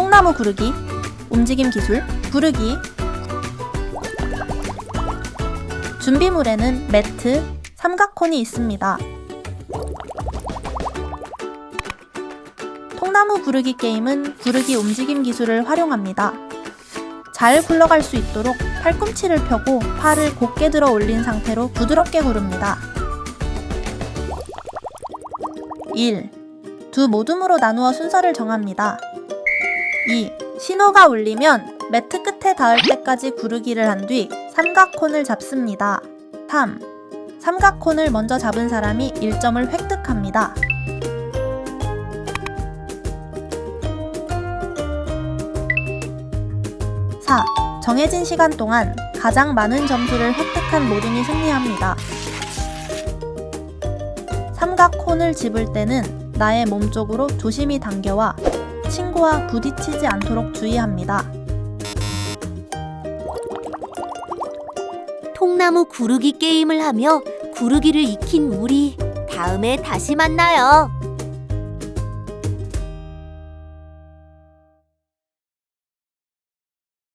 통나무 구르기, 움직임 기술, 구르기. 준비물에는 매트, 삼각콘이 있습니다. 통나무 구르기 게임은 구르기 움직임 기술을 활용합니다. 잘 굴러갈 수 있도록 팔꿈치를 펴고 팔을 곧게 들어 올린 상태로 부드럽게 구릅니다. 1. 두 모둠으로 나누어 순서를 정합니다. 2. 신호가 울리면 매트 끝에 닿을 때까지 구르기를 한 뒤 삼각콘을 잡습니다. 3. 삼각콘을 먼저 잡은 사람이 1점을 획득합니다. 4. 정해진 시간 동안 가장 많은 점수를 획득한 모둠이 승리합니다. 삼각콘을 집을 때는 나의 몸 쪽으로 조심히 당겨와 친구와 부딪히지 않도록 주의합니다. 통나무 구르기 게임을 하며 구르기를 익힌 우리 다음에 다시 만나요.